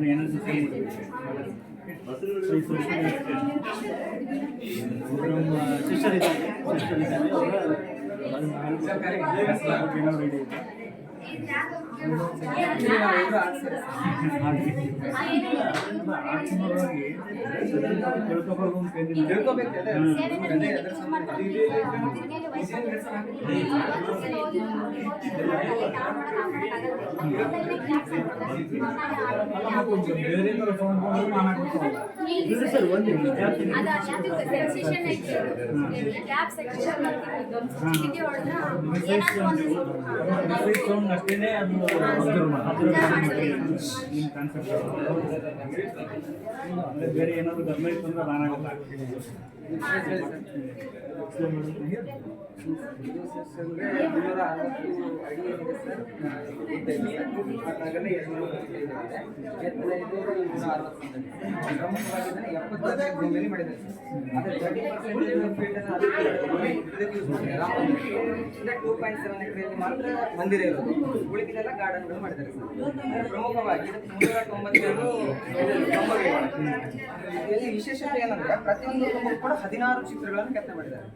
తెలుసు ಸಿಸ್ಟರ್ ಇದ್ದಾರೆ ಸಿಸ್ಟರ್ ಇದ್ದಾರೆ ಅವರು ತಿಳ್ಕೊಬಾರ್ದು ಅಂತ ಏನಿಲ್ಲ. ತಿಳ್ಕೊಬೇಕು ಅದೇ. ಅದೇ ಅದ್ರ ಬೇರೆ ಏನಾದ್ರು ತಗೊಂಡು ಬಂದ್ರೆ ನಾನು ಹಾಕ್ಬಿಡ್ತೀನಿ. ಇಲ್ಲ ಸರ್ ಒಂದು ಅದು. ನಿಮ್ಮ. ಅಂದ್ರೆ ಬೇರೆ ಏನಾದ್ರು ಗಮನ ಇತ್ತು ಅಂದ್ರೆ ಇದೆ ಅರವತ್ತು ಇದೆ. ಎಪ್ಪತ್ತು ಭೂಮಿಯಲ್ಲಿ ಟೂ ಪಾಯಿಂಟ್ ಸೆವೆನ್ ಮಾತ್ರ ಮಂದಿರ ಇರೋದು ಉಳಿದಿದ್ದೆಲ್ಲ ಗಾರ್ಡನ್ಗಳು ಮಾಡಿದ್ದಾರೆ ಸರ್ ಪ್ರಮುಖವಾಗಿ ಮುನ್ನೂರ. ಇಲ್ಲಿ ವಿಶೇಷತೆ ಏನಂದ್ರೆ ಪ್ರತಿಯೊಂದು ಕೂಡ ಹದಿನಾರು ಚಿತ್ರಗಳನ್ನು ಕೆತ್ತ ಮಾಡಿದ್ದಾರೆ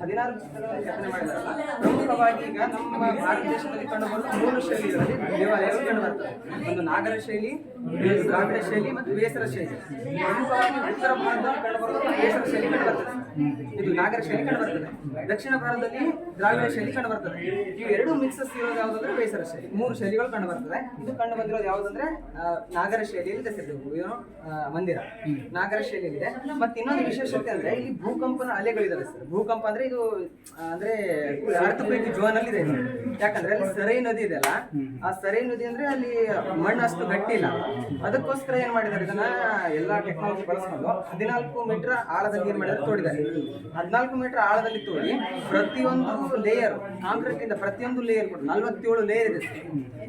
ಹದಿನಾರು ಪುಸ್ತಕಗಳನ್ನು ರಚನೆ ಮಾಡಿದಾರಲ್ಲ, ಪ್ರಮುಖವಾಗಿ ಈಗ ನಮ್ಮ ಭಾರತ ದೇಶದಲ್ಲಿ ಕಂಡುಬರುವ ಮೂರು ಶೈಲಿಗಳಲ್ಲಿ ದೇವಾಲಯಗಳು ಕಂಡುಬರ್ತವೆ ಒಂದು ನಾಗರ ಶೈಲಿ ಶೈಲಿ ಮತ್ತು ಬೇಸರ ಶೈಲಿ. ಉತ್ತರ ಭಾರತದಲ್ಲಿ ಬೇಸರ ಶೈಲಿ ಕಂಡುಬರ್ತದೆ ಇದು ನಾಗರ ಶೈಲಿ ಕಂಡುಬರ್ತದೆ ದಕ್ಷಿಣ ಭಾರತದಲ್ಲಿ ದ್ರಾವಿಡ ಶೈಲಿ ಕಂಡುಬರ್ತದೆ ಇವು ಎರಡು ಮಿಕ್ಸಸ್ ಇರೋದು ಯಾವುದಂದ್ರೆ ಬೇಸರ ಶೈಲಿ. ಮೂರು ಶೈಲಿಗಳು ಕಂಡುಬರ್ತದೆ ಇದು ಕಂಡು ಬಂದಿರೋದು ಯಾವುದಂದ್ರೆ ನಾಗರ ಶೈಲಿಯಲ್ಲಿ ಸರ್ ಏನು ಮಂದಿರ. ನಾಗರ ಶೈಲಿಯಲ್ಲಿದೆ. ಮತ್ತೆ ಇನ್ನೊಂದು ವಿಶೇಷತೆ ಅಂದ್ರೆ ಇಲ್ಲಿ ಭೂಕಂಪನ ಅಲೆಗಳಿದಾವೆ ಸರ್. ಭೂಕಂಪ ಅಂದ್ರೆ ಇದು ಅಂದ್ರೆ ಅರ್ಥಕ್ವೇಕ್ ಜೋನ್ ಅಲ್ಲಿ ಇದೆ. ಯಾಕಂದ್ರೆ ಅಲ್ಲಿ ಸರೈ ನದಿ ಇದೆಯಲ್ಲ, ಆ ಸರೈ ನದಿ ಅಂದ್ರೆ ಅಲ್ಲಿ ಮಣ್ಣು ಅಷ್ಟು ಗಟ್ಟಿ ಇಲ್ಲ ಅದಕ್ಕೋಸ್ಕರ ಏನ್ ಮಾಡಿದ್ದಾರೆ ಇದನ್ನ ಎಲ್ಲಾ ಟೆಕ್ನಾಲಜಿ ಬಳಸ್ಕೊಂಡು ಹದಿನಾಲ್ಕು ಮೀಟರ್ ಆಳದಲ್ಲಿ ಏನ್ ಮಾಡಿದ್ರೆ ತೋಡಿದ್ದಾರೆ. ಹದಿನಾಲ್ಕು ಮೀಟರ್ ಆಳದಲ್ಲಿ ತೋಡಿ ಪ್ರತಿಯೊಂದು ಲೇಯರ್ ಕಾಂಕ್ರೀಟ್ ಇಂದ ಪ್ರತಿಯೊಂದು ಲೇಯರ್ ಕೂಡ ನಲ್ವತ್ತೇಳು ಲೇಯರ್ ಇದೆ.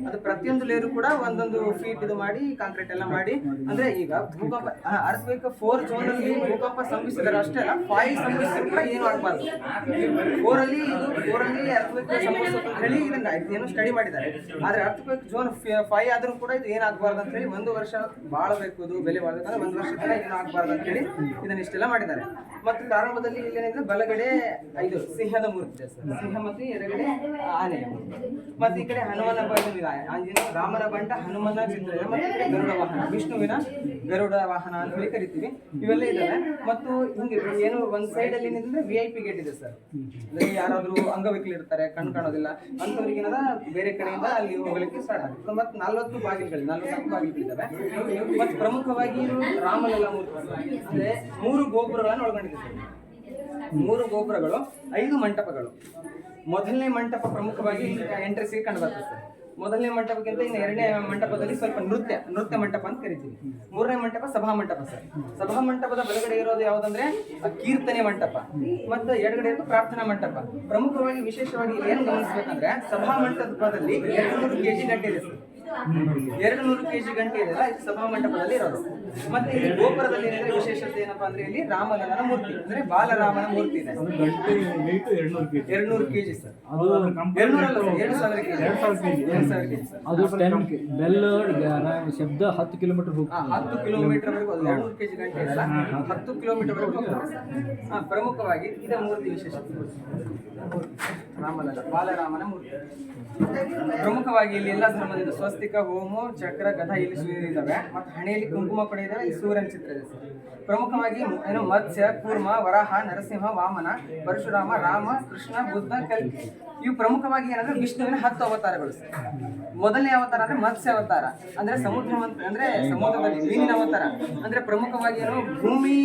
ಅದು ಪ್ರತಿಯೊಂದು ಲೇಯರ್ ಕೂಡ ಒಂದೊಂದು ಫೀಟ್ ಇದು ಮಾಡಿ ಕಾಂಕ್ರೀಟ್ ಎಲ್ಲ ಮಾಡಿ. ಅಂದ್ರೆ ಈಗ ಭೂಕಂಪ ಅರ್ಸ್ಬೇಕ ಫೋರ್ ಝೋನ್ ಅಲ್ಲಿ ಭೂಕಂಪ ಸಂಭವಿಸಿದ್ರೆ ಅಷ್ಟೇ ಅಲ್ಲ ಫೈವ್ ಸಂಭವಿಸಿದ್ರು ಕೂಡ ಏನು ಆಗಬಾರ್ದು. ಫೋರ್ ಅಲ್ಲಿ ಇದು ಫೋರ್ ಅಲ್ಲಿ ಅರ್ಥಬೇಕು ಸಂಭವಿಸುತ್ತೆ ಅಂತ ಹೇಳಿ ಇದನ್ನ ಏನು ಸ್ಟಡಿ ಮಾಡಿದ್ದಾರೆ. ಆದ್ರೆ ಅರ್ಥಬೇಕು ಝೋನ್ ಫೈವ್ ಆದ್ರೂ ಕೂಡ ಇದು ಏನಾಗಬಾರ್ದು ಅಂತ ಹೇಳಿ ಒಂದು ವರ್ಷ ಬಾಳಬೇಕು ಬೆಲೆ ಬಾಳ್ಬೇಕಂದ್ರೆ ಒಂದು ವರ್ಷ ತನಕ ಹಾಕ್ಬಾರ್ದು ಆಗಬಾರ್ದು ಅಂತ ಹೇಳಿ ಇದನ್ನ ಇಷ್ಟೆಲ್ಲ ಮಾಡಿದ್ದಾರೆ. ಮತ್ತು ಪ್ರಾರಂಭದಲ್ಲಿ ಇಲ್ಲೇನಿದ್ರೆ ಬಲಗಡೆ ಇದು ಸಿಂಹದ ಮೂರ್ತಿ. ಇದೆ ಸರ್ ಸಿಂಹ ಮತ್ತು ಎರಡಗಡೆ ಆನೆಯ ಮೂರ್ತಿ. ಮತ್ತೆ ಈ ಕಡೆ ಹನುಮನ ಬಂಡ ಆಂಜನೇಯ ರಾಮನ ಬಂಡ, ಹನುಮನ ಚಿತ್ರ ಇದೆ ಮತ್ತೆ ಗರುಡ ವಾಹನ. ವಿಷ್ಣುವಿನ ಗರುಡ ವಾಹನ ಅಂತ ಹೇಳಿ ಕರಿತೀವಿ. ಇವೆಲ್ಲ ಇದ್ದಾವೆ. ಮತ್ತು ಹಿಂಗೆ ಏನು ಒಂದ್ ಸೈಡ್ ಅಲ್ಲಿ ಏನಿದೆ? ವಿ ಐ ಪಿ ಗೇಟ್ ಇದೆ ಸರ್. ಅಂದ್ರೆ ಯಾರಾದ್ರೂ ಅಂಗವಿಕಲ ಇರ್ತಾರೆ ಕಣ್ ಕಾಣೋದಿಲ್ಲ. ಅಂತವ್ರಿಗೆ ಏನದ? ಬೇರೆ ಕಡೆಯಿಂದ ಅಲ್ಲಿ ಹೋಗಲಿಕ್ಕೆ ಸ್ಟಾರ್ಟ್ ಆಗುತ್ತೆ. ಮತ್ತೆ ನಲ್ವತ್ತು ಬಾಗಿಲುಗಳು ನಲ್ವತ್ತು ಬಾಗಿಲುಗಳಿದ್ದಾವೆ ಮತ್ತು ಪ್ರಮುಖವಾಗಿ ರಾಮಲಲ್ಲ ಮೂರ್ತಿ. ಅಂದ್ರೆ ಮೂರು ಗೋಪುರಗಳನ್ನು ಒಳಗೊಂಡಿದೆ. ಮೂರು ಗೋಪುರಗಳು, ಐದು ಮಂಟಪಗಳು. ಮೊದಲನೇ ಮಂಟಪ ಪ್ರಮುಖವಾಗಿ ಎಂಟ್ರೆಸ್ ಕಂಡು ಬರ್ತದೆ ಮೊದಲನೇ ಮಂಟಪಕ್ಕಿಂತ ಇನ್ನು ಎರಡನೇ ಮಂಟಪದಲ್ಲಿ ಸ್ವಲ್ಪ ನೃತ್ಯ ನೃತ್ಯ ಮಂಟಪ ಅಂತ ಕರಿತೀವಿ. ಮೂರನೇ ಮಂಟಪ ಸಭಾ ಮಂಟಪ ಸರ್. ಸಭಾ ಮಂಟಪದ ಬಲಗಡೆ ಇರೋದು ಯಾವುದಂದ್ರೆ ಕೀರ್ತನೆ ಮಂಟಪ, ಮತ್ತು ಎಡಗಡೆ ಇರೋದು ಪ್ರಾರ್ಥನಾ ಮಂಟಪ. ಪ್ರಮುಖವಾಗಿ, ವಿಶೇಷವಾಗಿ ಏನು ಗಮನಿಸ್ಬೇಕಂದ್ರೆ ಸಭಾ ಮಂಟಪದಲ್ಲಿ ಎರಡು ನೂರು ಕೆಜಿ ಗಂಟೆ ಇದೆ ಸರ್. ಎರಡು ನೂರು ಕೆಜಿ ಗಂಟೆ ಇದೆಲ್ಲ ಇದು ಸಭಾ ಮಂಟಪದಲ್ಲಿ ಇರೋದು. ಮತ್ತೆ ಇಲ್ಲಿ ಗೋಪುರದಲ್ಲಿ ಏನಿದೆ ವಿಶೇಷತೆ ಏನಪ್ಪಾ ಅಂದ್ರೆ ಇಲ್ಲಿ ರಾಮಲಲ್ಲನ ಮೂರ್ತಿ ಅಂದ್ರೆ ಬಾಲರಾಮನ ಮೂರ್ತಿ ಇದೆ. ಎರಡ್ನೂರು K G kg sir. Company ಎರಡು ಸಾವಿರ ಕೆಜಿ. ಎರಡು ಸಾವಿರ ಕೆಜಿ. ಎರಡು ಸಾವಿರ ಕೆಜಿ ಸರ್. ಅದು ಟೆನ್ ಬೆಲ್ ಶಬ್ದ ಹತ್ತು ಕಿಲೋಮೀಟರ್ ಹತ್ತು ಕಿಲೋಮೀಟರ್ ವರೆಗೂ ಅದು ಎರಡು ಕೆಜಿ ಗಂಟೆ ಇದೆಯಲ್ಲ ಹತ್ತು ಕಿಲೋಮೀಟರ್ ವರೆಗೂ ಪ್ರಮುಖವಾಗಿ ಇದೆ ಮೂರ್ತಿ ವಿಶೇಷತೆ. ರಾಮಲಲ್ಲ ಬಾಲರಾಮನ ಮೂರ್ತಿ. ಪ್ರಮುಖವಾಗಿ ಇಲ್ಲಿ ಎಲ್ಲ ಧರ್ಮದಿಂದ ಸ್ವಸ್ತಿಕ, ಹೋಮ, ಚಕ್ರ, ಗದ ಇಲ್ಲಿ ಇದ್ದಾವೆ. ಮತ್ತು ಹಣೆಯಲ್ಲಿ ಕುಂಕುಮ ಕೂಡ ಇಲ್ಲಿ ಸೂರ್ಯನ ಚಿತ್ರ ಇದೆ ಪ್ರಮುಖವಾಗಿ ಏನು ಮತ್ಸ್ಯ, ಕೂರ್ಮ, ವರಾಹ, ನರಸಿಂಹ, ವಾಮನ, ಪರಶುರಾಮ, ರಾಮ, ಕೃಷ್ಣ, ಬುದ್ಧ, ಕಲ್ಕಿ. ಇವು ಪ್ರಮುಖವಾಗಿ ಏನಂದ್ರೆ ವಿಷ್ಣುವಿನ ಹತ್ತು ಅವತಾರಗಳು. ಮೊದಲನೇ ಅವತಾರ ಅಂದ್ರೆ ಮತ್ಸ್ಯ ಅವತಾರ. ಅಂದ್ರೆ ಸಮುದ್ರ ಅಂದ್ರೆ ಸಮುದ್ರದಲ್ಲಿ ಮೀನಿನ ಅವತಾರ. ಅಂದ್ರೆ ಪ್ರಮುಖವಾಗಿ ಏನು ಭೂಮಿ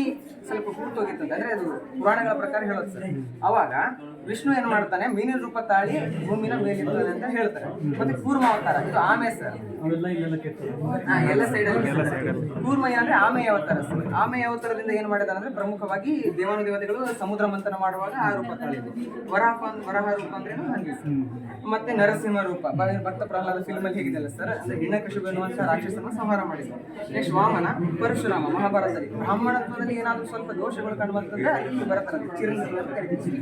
ಸ್ವಲ್ಪ ಕೂರ್ತೋಗಿತ್ತಂತೆ ಅಂದ್ರೆ ಅದು ಪುರಾಣಗಳ ಪ್ರಕಾರ ಹೇಳೋದು ಸರ್. ಅವಾಗ ವಿಷ್ಣು ಏನ್ ಮಾಡ್ತಾನೆ? ಮೀನಿನ ರೂಪ ತಾಳಿ ಭೂಮಿನ ಮೇಲಿರ್ತದೆ ಅಂತ ಹೇಳ್ತಾರೆ. ಮತ್ತೆ ಕೂರ್ಮ ಅವತಾರ. ಇದು ಆಮೆ ಸರ್. ಎಲ್ಲ ಸೈಡ್ ಕೂರ್ಮಯ್ಯ ಅಂದ್ರೆ ಆಮೆಯ ಅವತಾರ ಸರ್. ಆಮೆಯ ಅವತಾರದಿಂದ ಏನ್ ಮಾಡಿದಾರೆ ಅಂದ್ರೆ ಪ್ರಮುಖವಾಗಿ ದೇವಾನುದೇವತೆಗಳು ಸಮುದ್ರ ಮಂಥನ ಮಾಡುವಾಗ ಆ ರೂಪ ತಾಳಿದ್ರು. ವರಹ ವರಾಹ ರೂಪ ಅಂದ್ರೆ ಹಂಗೆ. ಸರ್. ಮತ್ತೆ ನರಸಿಂಹ ರೂಪ. ಭಕ್ತ ಪ್ರಹ್ಲಾದ ಫಿಲ್ಮ್ ಅಲ್ಲಿ ಹೇಗಿದೆಯಲ್ಲ ಸರ್ ಅಂದ್ರೆ ಎನ್ನುವಂತಹ ಎನ್ನುವಂತ ರಾಕ್ಷಸನ ಸಂಹಾರ ಮಾಡಿದ್ರು. ನೆಕ್ಸ್ಟ್ ವಾಮನ ಪರಶುರಾಮ ಮಹಾಭಾರತದಲ್ಲಿ. ಬ್ರಾಹ್ಮಣತ್ವದಲ್ಲಿ ಏನಾದ್ರೂ ಸ್ವಲ್ಪ ದೋಷಗಳು ಕಂಡು ಬರ್ತದೆ ಅದಕ್ಕೆ ಬರತಾರೆ ಚಿರಂಜೀವಿ ಅಂತ ಕರಿತೀವಿ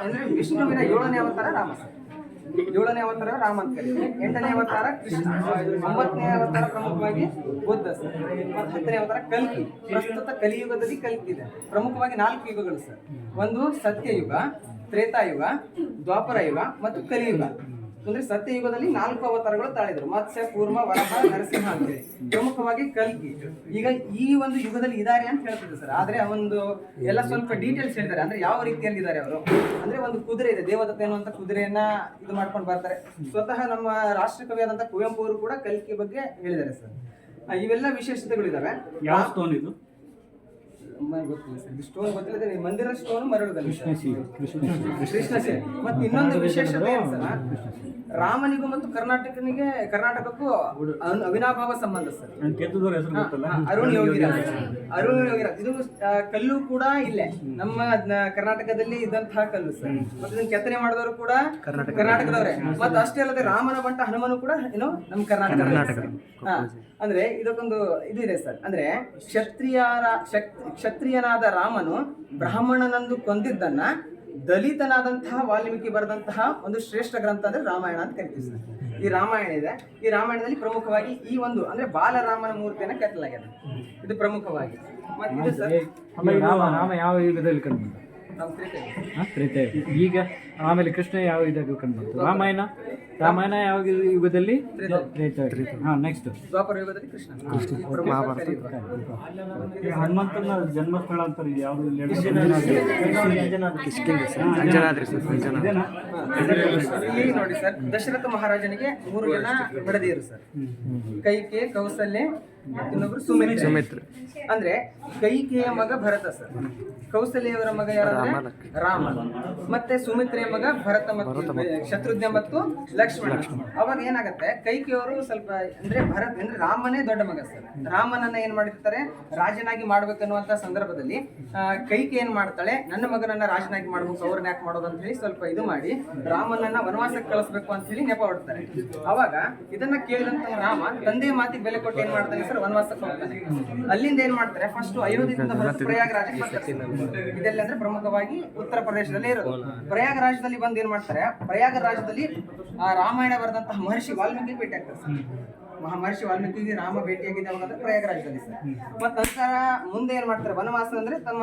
ಅಂದ್ರೆ ವಿಷ್ಣುವಿನ ಏಳನೇ ಅವತಾರ ರಾಮ ಸರ್ ಏಳನೇ ಅವತಾರ ರಾಮ ಅಂತ ಕರೀತೀವಿ ಎಂಟನೇ ಅವತಾರ ಕೃಷ್ಣ ಒಂಬತ್ತನೇ ಅವತಾರ ಪ್ರಮುಖವಾಗಿ ಬುದ್ಧ ಸರ್ ಮತ್ತು ಹತ್ತನೇ ಅವತಾರ ಕಲ್ಕಿ. ಪ್ರಸ್ತುತ ಕಲಿಯುಗದಲ್ಲಿ ಕಲ್ಕಿ ಇದೆ ಪ್ರಮುಖವಾಗಿ ನಾಲ್ಕು ಯುಗಗಳು ಸರ್ ಒಂದು ಸತ್ಯಯುಗ ತ್ರೇತಾಯುಗ ದ್ವಾಪರ ಯುಗ ಮತ್ತು ಕಲಿಯುಗ. ಅಂದ್ರೆ ಸತ್ಯಯುಗದಲ್ಲಿ ನಾಲ್ಕು ಅವತಾರಗಳು ತಾಳಿದ್ರು. ಮತ್ಸ್ಯ, ಕೂರ್ಮ, ವರಹ, ನರಸಿಂಹ ಅಂತೇಳಿ ಪ್ರಮುಖವಾಗಿ ಕಲ್ಕಿ. ಈಗ ಈ ಒಂದು ಯುಗದಲ್ಲಿ ಇದ್ದಾರೆ ಅಂತ ಹೇಳ್ತಿದ್ರು ಸರ್. ಆದ್ರೆ ಒಂದು ಎಲ್ಲ ಸ್ವಲ್ಪ ಡೀಟೇಲ್ಸ್ ಹೇಳ್ತಾರೆ. ಅಂದ್ರೆ ಯಾವ ರೀತಿಯಲ್ಲಿ ಇದ್ದಾರೆ ಅವರು? ಅಂದ್ರೆ ಒಂದು ಕುದುರೆ ಇದೆ. ದೇವದತ್ತ ಅನ್ನುವಂತ ಕುದುರೆಯನ್ನ ಇದು ಮಾಡ್ಕೊಂಡು ಬರ್ತಾರೆ. ಸ್ವತಃ ನಮ್ಮ ರಾಷ್ಟ್ರಕವಿ ಆದಂತ ಕುವೆಂಪು ಅವರು ಕೂಡ ಕಲ್ಕಿ ಬಗ್ಗೆ ಹೇಳಿದ್ದಾರೆ ಸರ್. ಇವೆಲ್ಲ ವಿಶೇಷತೆಗಳಿದಾವೆ. ಯಾವ ಸ್ಟೋನ್ ಇದು? ಗೊತ್ತಿಲ್ಲ ಸರ್. ಸ್ಟೋನ್ ಗೊತ್ತಿಲ್ಲ ಮಂದಿರ ಸ್ಟೋನ್. ಕೃಷ್ಣ ಕೃಷ್ಣ ಮತ್ತೆ ಇನ್ನೊಂದು ವಿಶೇಷತೆ ಏನು ಸರ್? ರಾಮನಿಗೂ ಮತ್ತು ಕರ್ನಾಟಕನಿಗೆ ಕರ್ನಾಟಕಕ್ಕೂ ಅವಿನಾಭಾವ ಸಂಬಂಧ ಸರ್. ನಾನು ಕೆತ್ತದವ್ರ ಹೆಸರು ಗೊತ್ತಲ್ಲ? ಹಾ, ಅರುಣ್ ಯೋಗಿರಾಜ್ ಅರುಣ್ ಯೋಗಿರಾಜ್. ಇದು ಕಲ್ಲು ಕೂಡ ಇಲ್ಲೇ. ನಮ್ಮ ಕರ್ನಾಟಕದಲ್ಲಿ ಇದ್ದಂತಹ ಕಲ್ಲು ಸರ್. ಮತ್ತೆ ಇದನ್ನ ಕೆತ್ತನೆ ಮಾಡಿದವರು ಕೂಡ ಕರ್ನಾಟಕದವರೇ. ಮತ್ತೆ ಅಷ್ಟೇ ಅಲ್ಲದೆ ರಾಮನ ಬಂಟ ಹನುಮನು ಕೂಡ ಏನು ನಮ್ಮ ಕರ್ನಾಟಕ ಅಂದ್ರೆ ಇದಕ್ಕೊಂದು ಇದಿದೆ ಸರ್. ಅಂದ್ರೆ ಕ್ಷತ್ರಿಯರ ಕ್ಷತ್ರಿಯನಾದ ರಾಮನು ಬ್ರಾಹ್ಮಣನಂದು ಕೊಂದಿದ್ದನ್ನ ದಲಿತನಾದಂತಹ ವಾಲ್ಮೀಕಿ ಬರೆದಂತಹ ಒಂದು ಶ್ರೇಷ್ಠ ಗ್ರಂಥ ಅಂದ್ರೆ ರಾಮಾಯಣ ಅಂತ ಕರಿತೀವಿ ಸರ್. ಈ ರಾಮಾಯಣ ಇದೆ. ಈ ರಾಮಾಯಣದಲ್ಲಿ ಪ್ರಮುಖವಾಗಿ ಈ ಒಂದು ಅಂದ್ರೆ ಬಾಲರಾಮನ ಮೂರ್ತಿಯನ್ನ ಕೆತ್ತಲಾಗಿದೆ. ಇದು ಪ್ರಮುಖವಾಗಿ. ಮತ್ತೆ ಇದು ಸರ್ ರಾಮ ಯಾವ ಯುಗದಲ್ಲಿ ಕಂಡು ಈಗ ಆಮೇಲೆ ಕೃಷ್ಣ ಯಾವ ಇದಾಗ ಕಂಡು ರಾಮಾಯಣ? ರಾಮಾಯಣ ಯಾವ ಯುಗದಲ್ಲಿ? ಹಾಂ ನೆಕ್ಸ್ಟ್ ದ್ವಾಪರ ಯುಗದಲ್ಲಿ ಕೃಷ್ಣ. ಹನುಮಂತನ ಜನ್ಮಸ್ಥಳ ಅಂತಾರೆ ಯಾವುದು ಇಲ್ಲಿ ನೋಡಿ ಸರ್ ದಶರಥ ಮಹಾರಾಜನಿಗೆ ಮೂರು ಜನ ಮಡದಿಯರು ಸರ್. ಕೈಕೆ ಕೌಸಲ್ಯ ಇನ್ನೊಬ್ರು ಸುಮಿತ್ರ. ಅಂದ್ರೆ ಕೈಕೆಯ ಮಗ ಭರತ ಸರ್. ಕೌಸಲ್ಯವರ ಮಗ ಯಾರಂದ್ರೆ? ರಾಮ ಮತ್ತೆ ಸುಮಿತ್ರೆಯ ಮಗ ಭರತ ಮತ್ತು ಶತ್ರುಘ್ನ ಮತ್ತು ಲಕ್ಷ್ಮಣ. ಅವಾಗ ಏನಾಗತ್ತೆ? ಕೈಕೆಯವರು ಸ್ವಲ್ಪ ಅಂದ್ರೆ ಭರತ್ ಅಂದ್ರೆ ರಾಮನೇ ದೊಡ್ಡ ಮಗ ಸರ್. ರಾಮನನ್ನ ಏನ್ ಮಾಡಿರ್ತಾರೆ? ರಾಜನಾಗಿ ಮಾಡ್ಬೇಕನ್ನುವಂತ ಸಂದರ್ಭದಲ್ಲಿ ಕೈಕೆ ಏನ್ ಮಾಡ್ತಾಳೆ? ನನ್ನ ಮಗನನ್ನ ರಾಜನಾಗಿ ಮಾಡ್ಬೇಕು ಅವ್ರನ್ನ ಯಾಕೆ ಮಾಡೋದು ಅಂತ ಹೇಳಿ ಸ್ವಲ್ಪ ಇದು ಮಾಡಿ ರಾಮನನ್ನ ವನವಾಸಕ್ಕೆ ಕಳಿಸ್ಬೇಕು ಅಂತ ಹೇಳಿ ನೆಪ ಹೊಡ್ತಾರೆ. ಅವಾಗ ಇದನ್ನ ಕೇಳಿದಂತ ರಾಮ ತಂದೆ ಮಾತಿಗೆ ಬೆಲೆ ಕೊಟ್ಟು ಏನ್ ಮಾಡ್ತಾನೆ ಸರ್? ವನವಾಸಕ್ಕೆ ಹೋಗ್ತಾನೆ ಅಲ್ಲಿಂದ ಏನ್ ಮಾಡ್ತಾರೆ ಫಸ್ಟ್ ಅಯೋಧ್ಯದಿಂದ ಹೊರಟು ಪ್ರಯಾಗರಾಜಕ್ಕೆ ಬರ್ತಾರೆ. ಇದೆಲ್ಲ ಅಂದ್ರೆ ಪ್ರಮುಖವಾಗಿ ಉತ್ತರ ಪ್ರದೇಶದಲ್ಲಿ ಇರೋದು. ಪ್ರಯಾಗರಾಜದಲ್ಲಿ ಬಂದು ಏನ್ ಮಾಡ್ತಾರೆ, ಪ್ರಯಾಗರಾಜದಲ್ಲಿ ಆ ರಾಮಾಯಣ ಬರೆದಂತಹ ಮಹರ್ಷಿ ವಾಲ್ಮೀಕಿ ಭೇಟಿ ಆಗ್ತಾರೆ ಸರ್. ಮಹಾ ಮಹರ್ಷಿ ವಾಲ್ಮೀಕಿ ರಾಮ ಭೇಟಿಯಾಗಿದೆ ಅವಾಗ ಪ್ರಯಾಗರಾಜದಲ್ಲಿ ಸರ್. ಮತ್ತ ನಂತರ ಮುಂದೆ ಏನ್ ಮಾಡ್ತಾರೆ, ವನವಾಸ ಅಂದ್ರೆ ತಮ್ಮ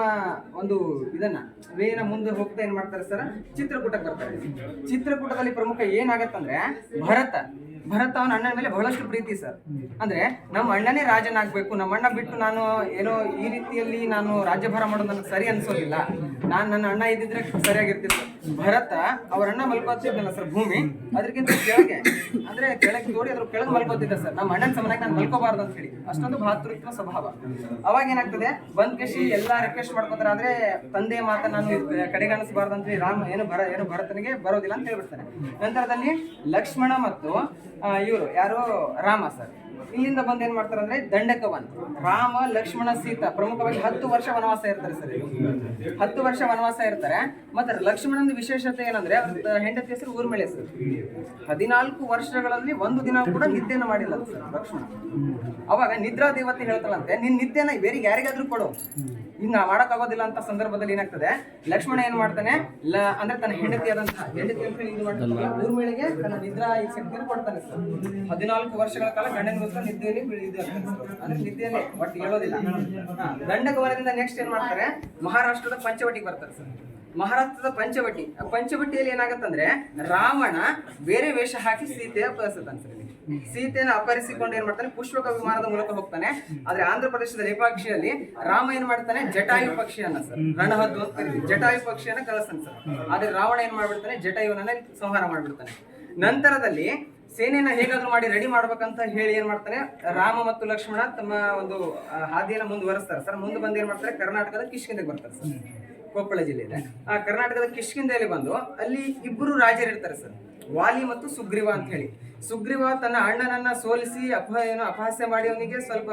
ಒಂದು ಇದನ್ನ ವೇನ ಮುಂದೆ ಹೋಗ್ತಾ ಏನ್ ಮಾಡ್ತಾರೆ ಸರ್, ಚಿತ್ರಕೂಟಕ್ಕೆ ಬರ್ತಾರೆ. ಚಿತ್ರಕೂಟದಲ್ಲಿ ಪ್ರಮುಖ ಏನಾಗತ್ತಂದ್ರೆ, ಭರತ ಭರತ ಅವನ ಅಣ್ಣನ ಮೇಲೆ ಬಹಳಷ್ಟು ಪ್ರೀತಿ ಸರ್. ಅಂದ್ರೆ ನಮ್ಮ ಅಣ್ಣನೇ ರಾಜನಾಗ್ಬೇಕು, ನಮ್ಮ ಅಣ್ಣ ಬಿಟ್ಟು ನಾನು ಏನೋ ಈ ರೀತಿಯಲ್ಲಿ ನಾನು ರಾಜ್ಯಭಾರ ಮಾಡೋದು ನನಗೆ ಸರಿ ಅನ್ಸೋದಿಲ್ಲ. ನಾನು ನನ್ನ ಅಣ್ಣ ಇದ್ದಿದ್ರೆ ಸರಿಯಾಗಿರ್ತಿತ್ತು. ಭರತ ಅವರನ್ನ ಮಲ್ಕೋತಿದ್ದಲ್ಲ ಸರ್ ಭೂಮಿ? ಅದಕ್ಕಿಂತ ಕೆಳಗೆ. ಅಂದ್ರೆ ಕೆಳಗೆ ತೋಡಿ ಅದ್ರ ಕೆಳಗೆ ಮಲ್ಕೋತಿದ್ದ ಸರ್. ನಮ್ಮ ಅಣ್ಣನ ಸಮನಾಗಿ ನಾನು ಮಲ್ಕೋಬಾರ್ದು ಅಂತ ಹೇಳಿ. ಅಷ್ಟೊಂದು ಭಾತೃತ್ವ ಸ್ವಭಾವ. ಅವಾಗ ಏನಾಗ್ತದೆ? ಬಂದ್ ಕಶಿ ಎಲ್ಲಾ ರಿಕ್ವೆಸ್ಟ್ ಮಾಡ್ಕೋತಾರೆ. ಆದ್ರೆ ತಂದೆ ಮಾತ ನಾನು ಕಡೆಗಾಣಿಸಬಾರ್ದು ಅಂತ ಹೇಳಿ ರಾಮ ಏನು ಬರ ಏನು ಭರತನಿಗೆ ಬರೋದಿಲ್ಲ ಅಂತ ಹೇಳ್ಬಿಡ್ತಾನೆ ನಂತರದಲ್ಲಿ ಲಕ್ಷ್ಮಣ ಮತ್ತು ಇವರು ಯಾರು? ರಾಮ ಸರ್. ಇಲ್ಲಿಂದ ಬಂದು ಏನ್ ಮಾಡ್ತಾರೆ ಅಂದ್ರೆ ದಂಡಕವನ್. ರಾಮ, ಲಕ್ಷ್ಮಣ, ಸೀತಾ ಪ್ರಮುಖವಾಗಿ ಹತ್ತು ವರ್ಷ ವನವಾಸ ಇರ್ತಾರೆ ಸರ್. ಹತ್ತು ವರ್ಷ ವನವಾಸ ಇರ್ತಾರೆ. ಮತ್ತೆ ಲಕ್ಷ್ಮಣನ ವಿಶೇಷತೆ ಏನಂದ್ರೆ ಹೆಂಡತಿ ಹೆಸರು ಊರ್ಮಿಳೆ ಸರ್. ಹದಿನಾಲ್ಕು ವರ್ಷಗಳಲ್ಲಿ ಒಂದು ದಿನ ಕೂಡ ನಿದ್ದೆನ ಮಾಡಿಲ್ಲ ಸರ್ ಲಕ್ಷ್ಮಣ. ಅವಾಗ ನಿದ್ರಾ ದೇವತೆ ಹೇಳ್ತಾಳಂತೆ ನಿನ್ ನಿದ್ದೆನ ಬೇರೆ ಯಾರಿಗಾದ್ರೂ ಕೊಡು. ಇನ್ನ ಮಾಡಕ್ಕಾಗೋದಿಲ್ಲ ಅಂತ ಸಂದರ್ಭದಲ್ಲಿ ಏನಾಗ್ತದೆ ಲಕ್ಷ್ಮಣ ಏನ್ ಮಾಡ್ತಾನೆ ಲ ಅಂದ್ರೆ ತನ್ನ ಹೆಂಡತಿ ಆದಂತಹ ಹೆಂಡತಿ ಅಂತ ಇದು ಮಾಡ್ತಾನೆ ಊರ್ಮಿಳೆಗೆ ತನ್ನ ನಿದ್ರಾ ಈ ಶಕ್ತಿಯನ್ನು ಕೊಡ್ತಾನೆ ಸರ್. ಹದಿನಾಲ್ಕು ವರ್ಷಗಳ ಕಾಲ ಗಂಡನಿಗೋಸ್ಕರ ನಿದ್ದೆಯಲ್ಲಿ ಅಂದ್ರೆ ನಿದ್ದೆಯಲ್ಲಿ ಒಟ್ಟು ಹೇಳೋದಿಲ್ಲ. ಹಾ, ದಂಡಕವನದಿಂದ ನೆಕ್ಸ್ಟ್ ಏನ್ ಮಾಡ್ತಾರೆ ಮಹಾರಾಷ್ಟ್ರದ ಪಂಚವಟಿಗೆ ಬರ್ತಾರೆ ಸರ್. ಮಹಾರಾಷ್ಟ್ರದ ಪಂಚವಟಿ. ಆ ಪಂಚವಟಿಯಲ್ಲಿ ಏನಾಗತ್ತಂದ್ರೆ ರಾವಣ ಬೇರೆ ವೇಷ ಹಾಕಿ ಸೀತೆಯ ಸರ್. ಸೀತೆಯನ್ನು ಅಪಹರಿಸಿಕೊಂಡು ಏನ್ ಮಾಡ್ತಾನೆ? ಪುಷ್ಪಕ ವಿಮಾನದ ಮೂಲಕ ಹೋಗ್ತಾನೆ. ಆದ್ರೆ ಆಂಧ್ರ ಪ್ರದೇಶದ ರೇಪಾಕ್ಷಿಯಲ್ಲಿ ರಾಮ ಏನ್ ಮಾಡ್ತಾನೆ? ಜಟಾಯು ಪಕ್ಷಿಯನ್ನ ಸರ್, ರಣಹದ್ದು ಜಟಾಯು ಪಕ್ಷಿಯನ್ನ ಕಳಿಸ್ತಾನೆ ಸರ್. ಆದ್ರೆ ರಾವಣ ಏನ್ ಮಾಡ್ಬಿಡ್ತಾನೆ? ಜಟಾಯುವನ್ನ ಸಂಹಾರ ಮಾಡ್ಬಿಡ್ತಾನೆ. ನಂತರದಲ್ಲಿ ಸೇನೆಯನ್ನ ಹೇಗಾದ್ರೂ ಮಾಡಿ ರೆಡಿ ಮಾಡ್ಬೇಕಂತ ಹೇಳಿ ಏನ್ ಮಾಡ್ತಾನೆ? ರಾಮ ಮತ್ತು ಲಕ್ಷ್ಮಣ ತಮ್ಮ ಒಂದು ಹಾದಿಯನ್ನ ಮುಂದುವರಿಸ್ತಾರೆ ಸರ್. ಮುಂದೆ ಬಂದು ಏನ್ ಮಾಡ್ತಾರೆ? ಕರ್ನಾಟಕದ ಕಿಷ್ಕಿಂದೆಗೆ ಬರ್ತಾರೆ ಸರ್. ಕೊಪ್ಪಳ ಜಿಲ್ಲೆಯಲ್ಲಿ ಆ ಕರ್ನಾಟಕದ ಕಿಷ್ಕಿಂದೆಯಲ್ಲಿ ಬಂದು ಅಲ್ಲಿ ಇಬ್ಬರು ರಾಜರು ಇರ್ತಾರೆ ಸರ್. ವಾಲಿ ಮತ್ತು ಸುಗ್ರೀವ ಅಂತ ಹೇಳಿ. ಸುಗ್ರೀವ ತನ್ನ ಅಣ್ಣನನ್ನ ಸೋಲಿಸಿ ಅಪ ಏನು ಅಪಹಾಸ್ಯ ಮಾಡಿ ಅವನಿಗೆ ಸ್ವಲ್ಪ